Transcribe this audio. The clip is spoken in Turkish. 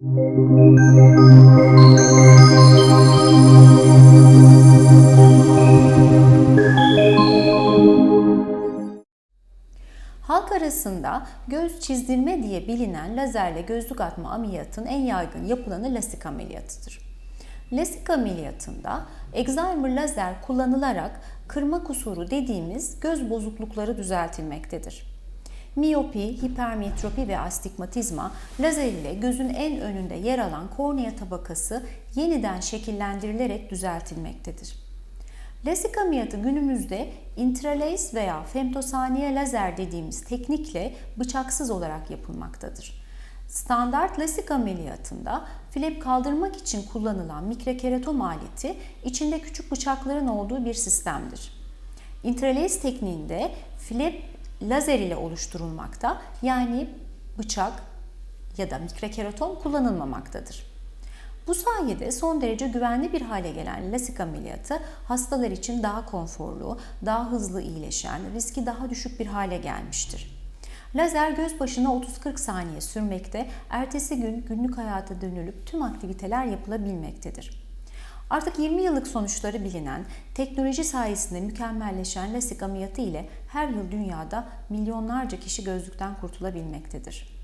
Halk arasında göz çizdirme diye bilinen lazerle gözlük atma ameliyatın en yaygın yapılanı lasik ameliyatıdır. Lasik ameliyatında Excimer lazer kullanılarak kırma kusuru dediğimiz göz bozuklukları düzeltilmektedir. Miyopi, hipermetropi ve astigmatizma lazer ile gözün en önünde yer alan kornea tabakası yeniden şekillendirilerek düzeltilmektedir. Lasik ameliyatı günümüzde intralaser veya femtosaniye lazer dediğimiz teknikle bıçaksız olarak yapılmaktadır. Standart lasik ameliyatında flap kaldırmak için kullanılan mikrokeratom aleti içinde küçük bıçakların olduğu bir sistemdir. Intralaser tekniğinde flap lazer ile oluşturulmakta yani bıçak ya da mikrokeratom kullanılmamaktadır. Bu sayede son derece güvenli bir hale gelen lasik ameliyatı hastalar için daha konforlu, daha hızlı iyileşen, riski daha düşük bir hale gelmiştir. Lazer göz başına 30-40 saniye sürmekte, ertesi gün günlük hayata dönülüp tüm aktiviteler yapılabilmektedir. Artık 20 yıllık sonuçları bilinen, teknoloji sayesinde mükemmelleşen lasik ameliyatı ile her yıl dünyada milyonlarca kişi gözlükten kurtulabilmektedir.